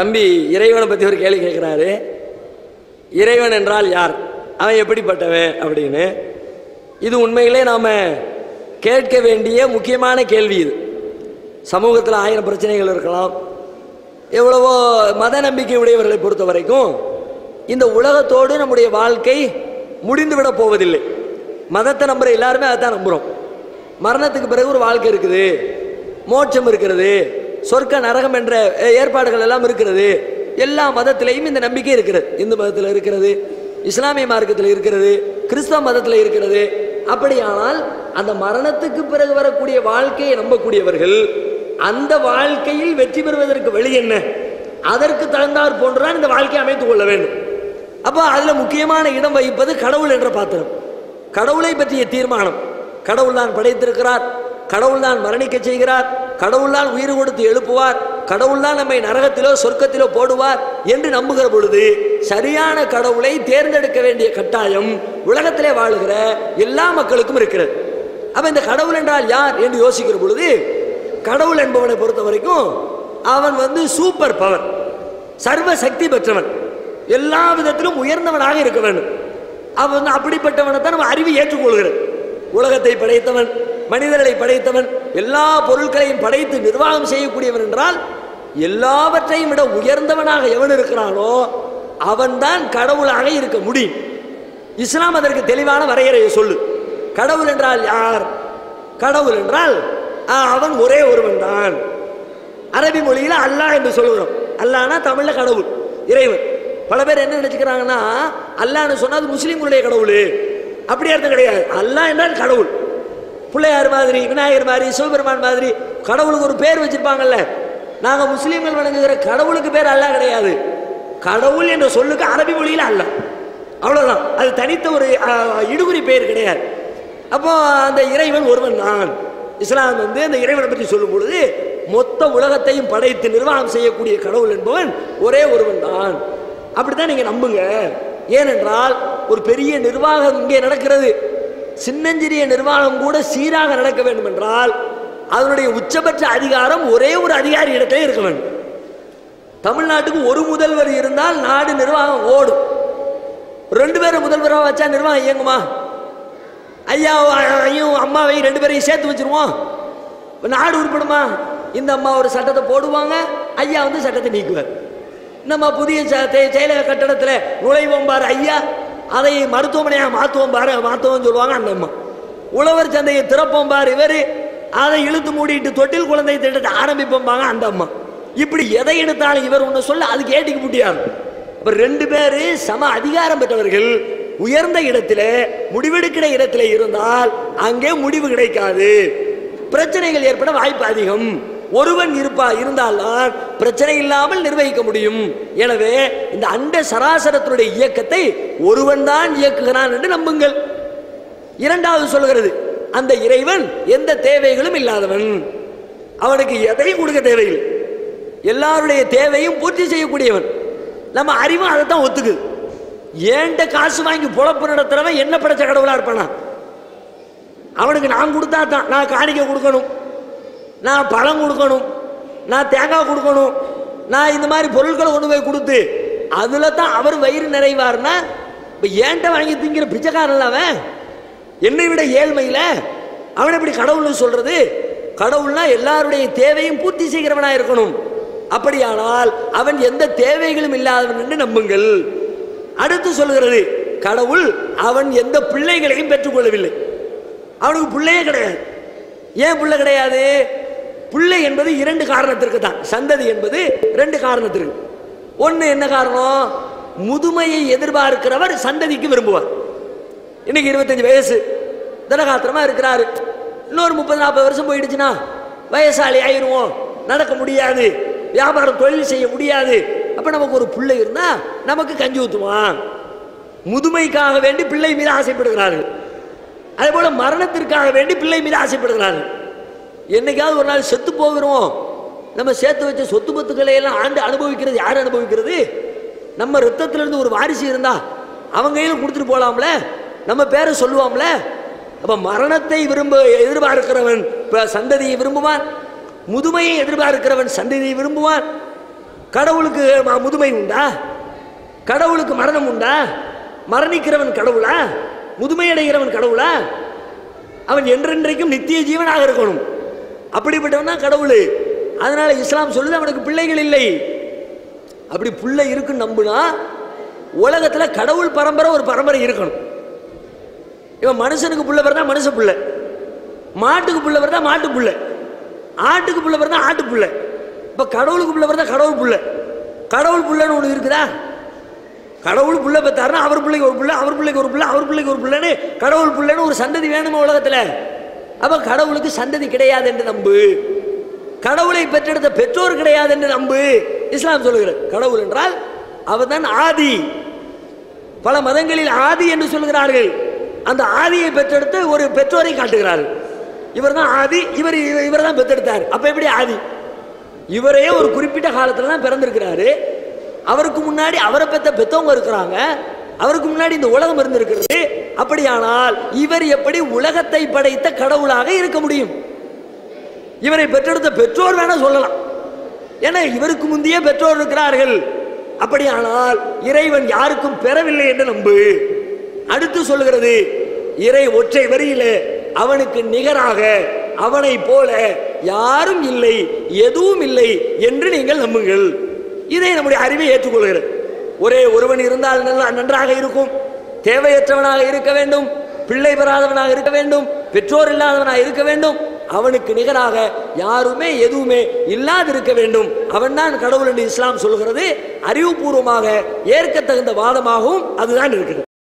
தம்பி இறைவனை பற்றி ஒரு கேள்வி கேட்குறாரு இறைவன் என்றால் யார்? அவன் எப்படிப்பட்டவன் அப்படின்னு. இது உண்மையிலே நாம் கேட்க வேண்டிய முக்கியமான கேள்வி இது. சமூகத்தில் ஆயிரம் பிரச்சனைகள் இருக்கலாம். எவ்வளவோ மத நம்பிக்கை உடையவர்களை பொறுத்த வரைக்கும் இந்த உலகத்தோடு நம்முடைய வாழ்க்கை முடிந்துவிட போவதில்லை. மதத்தை நம்புகிற எல்லாருமே அதை தான் நம்புகிறோம் மரணத்துக்கு பிறகு ஒரு வாழ்க்கை இருக்குது. மோட்சம் இருக்கிறது. சொர்க்க நரகம் என்ற ஏற்பாடுகள் எல்லாம் இருக்கிறது. எல்லா மதத்திலையும் இந்த நம்பிக்கை இருக்கிறது. இந்து மதத்தில் இருக்கிறது இஸ்லாமிய மார்க்கத்தில் இருக்கிறது கிறிஸ்தவ மதத்தில் இருக்கிறது. அப்படியானால் அந்த மரணத்துக்கு பிறகு வரக்கூடிய வாழ்க்கையை நம்பக்கூடியவர்கள் அந்த வாழ்க்கையில் வெற்றி பெறுவதற்கு வழி என்ன? அதற்கு தகுந்தார் போன்றுதான் இந்த வாழ்க்கையை அமைத்துக் கொள்ள வேண்டும். அப்போ அதில் முக்கியமான இடம் வகிப்பது கடவுள் என்ற பாத்திரம். கடவுளை பற்றிய தீர்மானம். கடவுள் தான் படைத்திருக்கிறார். கடவுள் தான் மரணிக்க செய்கிறார். கடவுளால் உயிர் கொடுத்து எழுப்புவார். கடவுளால் நம்மை நரகத்திலோ சொர்க்கத்திலோ போடுவார் என்று நம்புகிற பொழுது சரியான கடவுளை தேர்ந்தெடுக்க வேண்டிய கட்டாயம் உலகத்திலே வாழுகிற எல்லா மக்களுக்கும் இருக்கிறது. அப்ப இந்த கடவுள் என்றால் யார் என்று யோசிக்கிற பொழுது கடவுள் என்பவனை பொறுத்த வரைக்கும் அவன் வந்து சூப்பர் பவர் சர்வ சக்தி பெற்றவன். எல்லா விதத்திலும் உயர்ந்தவனாக இருக்க வேண்டும். அவன் வந்து அப்படிப்பட்டவனை தான் நம்ம அறிவு ஏற்றுக்கொள்கிறது. உலகத்தை படைத்தவன் மனிதர்களை படைத்தவன் எல்லா பொருட்களையும் படைத்து நிர்வாகம் செய்யக்கூடியவன் என்றால் எல்லாவற்றையும் விட உயர்ந்தவனாக எவன் இருக்கிறானோ அவன்தான் கடவுளாக இருக்க முடியும். இஸ்லாம் அதற்கு தெளிவான வரையறையை சொல்லு. கடவுள் என்றால் யார்? கடவுள் என்றால் ஆ, அவன் ஒரே ஒருவன் தான். அரபி மொழியில் அல்லாஹ் என்று சொல்லுகிறோம். அல்லாஹ்னா தமிழில் கடவுள் இறைவன். பல பேர் என்ன நினைச்சுக்கிறாங்கன்னா அல்லாஹ்னு சொன்னால் அது முஸ்லீம்களுடைய கடவுள். அப்படி அர்த்தம் கிடையாது. அல்லாஹ் என்றால் கடவுள். பிள்ளையார் மாதிரி விநாயகர் மாதிரி சிவபெருமான் மாதிரி கடவுளுக்கு ஒரு பேர் வச்சிருப்பாங்கல்ல. நாங்க முஸ்லீம்கள் வணங்குகிற கடவுளுக்கு பேர் அல்ல கிடையாது. கடவுள் என்ற சொல்லுக்கு அரபி மொழியில அல்ல. அவ்வளவுதான். அது தனித்த ஒரு இடுகுறி பெயர் கிடையாது. அப்போ அந்த இறைவன் ஒருவன் தான் இஸ்லாம் வந்து அந்த இறைவனை பற்றி சொல்லும் பொழுது மொத்த உலகத்தையும் படைத்து நிர்வாகம் செய்யக்கூடிய கடவுள் என்பவன் ஒரே ஒருவன் தான். அப்படித்தான் நீங்க நம்புங்க. ஏனென்றால் ஒரு பெரிய நிர்வாகம் இங்கே நடக்கிறது. சின்னஞ்சிறிய நிர்வாகம் கூட சீராக நடக்க வேண்டும் என்றால் அதனுடைய உச்சபட்ச அதிகாரம் ஒரே ஒரு அதிகாரி இடத்திலே இருக்க வேண்டும். தமிழ்நாட்டுக்கு ஒரு முதல்வர் இருந்தால் நாடு நிர்வாகம் ஓடும். ரெண்டு பேரும் முதல்வராக வச்சா நிர்வாகம் இயங்குமா? ஐயா அம்மாவையும் ரெண்டு பேரையும் சேர்த்து வச்சிருவோம். நாடு உருப்படுமா? இந்த அம்மா ஒரு சட்டத்தை போடுவாங்க ஐயா வந்து சட்டத்தை நீக்குவார். நம்ம புதிய செயலக கட்டடத்தில் நுழைவோம்பார் ஐயா. அதை மருத்துவமனையாக மாற்றுவோம் பாரு மாற்றுவோம் சொல்லுவாங்க அந்த அம்மா உழவர் சந்தையை திறப்போம் பார் இவர் அதை இழுத்து மூடிட்டு தொட்டில் குழந்தை திட்டத்தை ஆரம்பிப்போம் பாங்க அந்த அம்மா இப்படி எதை எடுத்தாலும் இவர் ஒன்று சொல்ல அது கேட்டுக்கு முடியாது இப்போ ரெண்டு பேர் சம அதிகாரம் பெற்றவர்கள் உயர்ந்த இடத்துல முடிவெடுக்கிற இடத்துல இருந்தால் அங்கே முடிவு கிடைக்காது. பிரச்சனைகள் ஏற்பட வாய்ப்பு அதிகம். ஒருவன் இருப்பா இருந்தால்தான் பிரச்சனை இல்லாமல் நிர்வகிக்க முடியும். எனவே இந்த அண்ட சராசரத்தினுடைய இயக்கத்தை ஒருவன் தான் இயக்குகிறான் என்று நம்புங்கள். இரண்டாவது சொல்கிறது அந்த இறைவன் எந்த தேவைகளும் இல்லாதவன். அவனுக்கு எதையும் கொடுக்க தேவையில்லை. எல்லாருடைய தேவையும் பூர்த்தி செய்யக்கூடியவன். நம்ம அறிவும் அதை தான் ஒத்துக்குது. ஏண்ட காசு வாங்கி பொழப்பு நடத்துறவன் என்ன படைச்ச கடவுளா இருப்பானா? அவனுக்கு நான் கொடுத்தா தான் நான் காணிக்கை கொடுக்கணும். நான் பழம் கொடுக்கணும் நான் தேங்காய் கொடுக்கணும் நான் இந்த மாதிரி பொருட்களை கொண்டு போய் கொடுத்து அதில் தான் அவர் வயிறு நிறைவார்னா இப்போ ஏன்ட்ட வாங்கி திங்கிற பிச்சைக்காரன் அவன்? என்னை விட ஏழ்மையில்? அவன் எப்படி கடவுள்னு சொல்கிறது கடவுள்னா எல்லாருடைய தேவையும் பூர்த்தி செய்கிறவனாக இருக்கணும். அப்படியானால் அவன் எந்த தேவைகளும் இல்லாதவன் என்று நம்புங்கள். அடுத்து சொல்கிறது கடவுள் அவன் எந்த பிள்ளைகளையும் பெற்றுக்கொள்ளவில்லை. அவனுக்கு பிள்ளையே கிடையாது. ஏன் பிள்ளை கிடையாது? பிள்ளை என்பது இரண்டு காரணத்திற்கு தான் சந்ததி என்பது ரெண்டு காரணத்திற்கு. ஒன்று என்ன காரணம்? முதுமையை எதிர்பார்க்கிறவர் சந்ததிக்கு விரும்புவார். இன்னைக்கு இருபத்தஞ்சு வயசு. தினகாத்திரமாக இருக்கிறாரு. இன்னொரு முப்பது நாற்பது வருஷம் போயிடுச்சுன்னா வயசாளி ஆயிருவோம். நடக்க முடியாது. வியாபாரம் தொழில் செய்ய முடியாது. அப்ப நமக்கு ஒரு பிள்ளை இருந்தா நமக்கு கஞ்சி ஊத்துவான். முதுமைக்காக வேண்டி பிள்ளை மீது ஆசைப்படுகிறார்கள். அதே போல மரணத்திற்காக வேண்டி பிள்ளை மீது ஆசைப்படுகிறார்கள். என்னைக்காவது ஒரு நாள் செத்து போகிறோம். நம்ம சேர்த்து வச்ச சொத்து பத்துக்களை எல்லாம் ஆண்டு அனுபவிக்கிறது யார் அனுபவிக்கிறது? நம்ம ரத்தத்திலிருந்து ஒரு வாரிசு இருந்தா அவங்க கையில் கொடுத்துட்டு போகலாம்ல நம்ம பேரை சொல்லுவாம்ல? அப்ப மரணத்தை விரும்ப எதிர்பார்க்கிறவன் இப்போ சந்ததியை விரும்புவான். முதுமையை எதிர்பார்க்கிறவன் சந்ததியை விரும்புவான். கடவுளுக்கு முதுமை உண்டா? கடவுளுக்கு மரணம் உண்டா? மரணிக்கிறவன் கடவுளா? முதுமையடைகிறவன் கடவுளா? அவன் என்றென்றைக்கும் நித்திய ஜீவனாக இருக்கணும். அப்படிப்பட்டவன் தான் கடவுள். அதனால இஸ்லாம் சொல்லுது அவனுக்கு பிள்ளைகள் இல்லை. அப்படி பிள்ளை இருக்குன்னு நம்புனா உலகத்தில் கடவுள் பரம்பரை ஒரு பரம்பரை இருக்கணும். இவன் மனுஷனுக்கு புள்ள பிறந்தா மனுஷ புள்ள. மாட்டுக்கு புள்ள பிறந்தா மாட்டு புள்ள. ஆட்டுக்கு புள்ள பிறந்தா ஆட்டு புள்ள. இப்போ கடவுளுக்கு புள்ள பிறந்தா கடவுள் புள்ள. கடவுள் புள்ளன்னு ஒன்று இருக்குதா? கடவுள் புள்ள பெற்றாருன்னா அவர் பிள்ளைக்கு ஒரு பிள்ளை அவர் பிள்ளைக்கு ஒரு பிள்ளை அவர் பிள்ளைக்கு ஒரு பிள்ளைன்னு கடவுள் பிள்ளைன்னு ஒரு சந்ததி வேணுமா உலகத்தில்? அப்போ கடவுளுக்கு சந்ததி கிடையாது என்று நம்பு. கடவுளை பெற்றெடுத்த பெற்றோர் கிடையாது என்று நம்பு. இஸ்லாம் சொல்லுகிறது. கடவுள் என்றால் அவர்தான் ஆதி. பல மதங்களில் ஆதி என்று சொல்கிறார்கள் அந்த ஆதியை பெற்றெடுத்து ஒரு பெற்றோரை காட்டுகிறார்கள். இவர் தான் ஆதி இவர் இவர் தான் பெற்றெடுத்தார். அப்போ எப்படி ஆதி? இவரே ஒரு குறிப்பிட்ட காலத்தில் தான் பிறந்திருக்கிறாரு. அவருக்கு முன்னாடி அவரை பெற்ற பெத்தவங்க இருக்கிறாங்க. அவருக்கு முன்னாடி இந்த உலகம் இருந்திருக்கிறது. அப்படியானால் இவர் எப்படி உலகத்தை படைத்த கடவுளாக இருக்க முடியும்? இவரை பெற்றெடுத்த பெற்றோர் வேணா சொல்லலாம். ஏன்னா இவருக்கு முந்தைய பெற்றோர் இருக்கிறார்கள். அப்படியானால் இறைவன் யாருக்கும் பெறவில்லை என்று நம்பு. அடுத்து சொல்லுகிறது இறை ஒற்றை வரியில அவனுக்கு நிகராக அவனை போல யாரும் இல்லை எதுவும் இல்லை என்று நீங்கள் நம்புங்கள். இதை நம்முடைய அறிவை ஏற்றுக்கொள்கிறது. ஒரே ஒருவன் இருந்தால் நல்லா நன்றாக இருக்கும். தேவையற்றவனாக இருக்க வேண்டும் பிள்ளை பெறாதவனாக இருக்க வேண்டும் பெற்றோர் இல்லாதவனாக இருக்க வேண்டும் அவனுக்கு நிகராக யாருமே எதுவுமே இல்லாதிருக்க வேண்டும். அவன்தான் கடவுள் என்று இஸ்லாம் சொல்கிறது. அறிவுபூர்வமாக ஏற்கத்தகுந்த வாதமாகவும் அதுதான் இருக்கிறது.